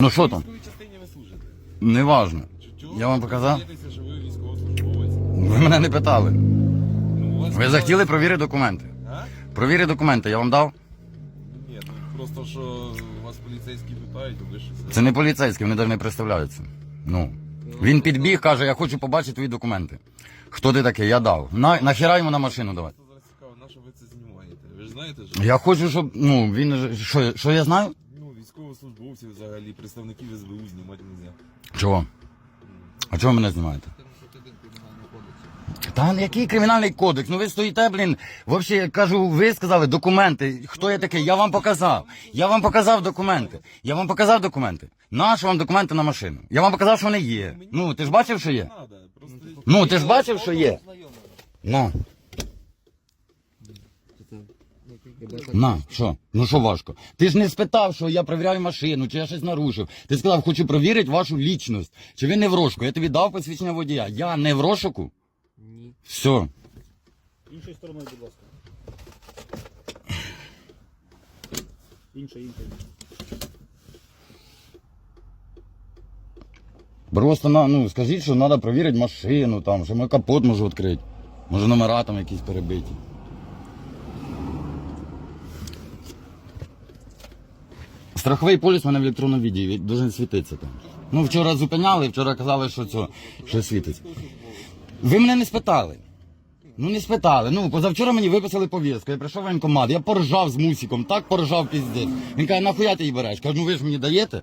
Ну що там? В військовій частині ви служите. Неважно. Я вам показав? що ви військовослужбовець? Ви мене не питали. Ну, у вас Ви захотіли провірити документи. А? Провірити документи, я вам дав. Ні, ну просто що вас поліцейські питають, ви ж це. Це не поліцейські, вони навіть не представляються. Ну. Він підбіг, каже, я хочу побачити твої документи. Хто ти такий? Я дав. На, нахіра йому на машину давай. Просто зараз цікаво, на що ви це знімаєте? Ви ж знаєте, що Я хочу, щоб. Ну, він. же- Що, що я знаю? Ну, військовослужбовців взагалі, представників СБУ знімати не можна. Чого? А чого ви мене знімаєте? Та який кримінальний кодекс? Ну ви стоїте, блін. Взагалі, кажу, ви сказали документи. Хто я такий? Я вам показав. Я вам показав документи. Я вам показав документи. Нащо вам документи на машину? Я вам показав, що вони є. Ну, ти ж бачив, що є? Ну, ти ж бачив, що є? На. На, що? Ну що важко? Ти ж не спитав, що я перевіряю машину, чи я щось нарушив. Ти сказав, хочу перевірити вашу лічність. Чи ви не в розшуку? Я тобі дав посвідчення водія. Я не в розшуку? Ні. Все. Іншою стороною, будь ласка. Інша, інша. Просто на, ну, скажіть, що треба перевірити машину, там, що ми капот можу відкрити. Може номера там якісь перебиті. Страховий поліс у мене в електронному віді, дуже світиться там. Ну, вчора зупиняли, вчора казали, що це що світиться. Ви мене не спитали. Ну не спитали. Ну, позавчора мені виписали повістку. Я прийшов в воєнкомат, я поржав з мусиком, так поржав піздець. Він каже, нахуя ти її береш? Кажу, ну ви ж мені даєте?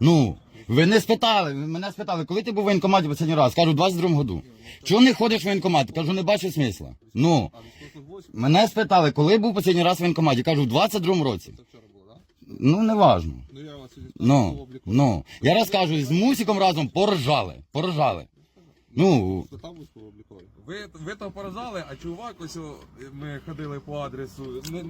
Ну, ви не спитали, ви мене спитали, коли ти був в воєнкоматі останній раз? Кажу, в 22-му году. Чого не ходиш в воєнкомат? Кажу, не бачу смисла. Ну, мене спитали, коли був останній раз в воєнкоматі? Кажу, в 22-му році. Ну, не важно. Ну я вас Ну, ну. Я розкажу, з мусиком разом поржали. Поржали. Ну, ви, ви то поражали, а чувак, ось о, ми ходили по адресу. Не,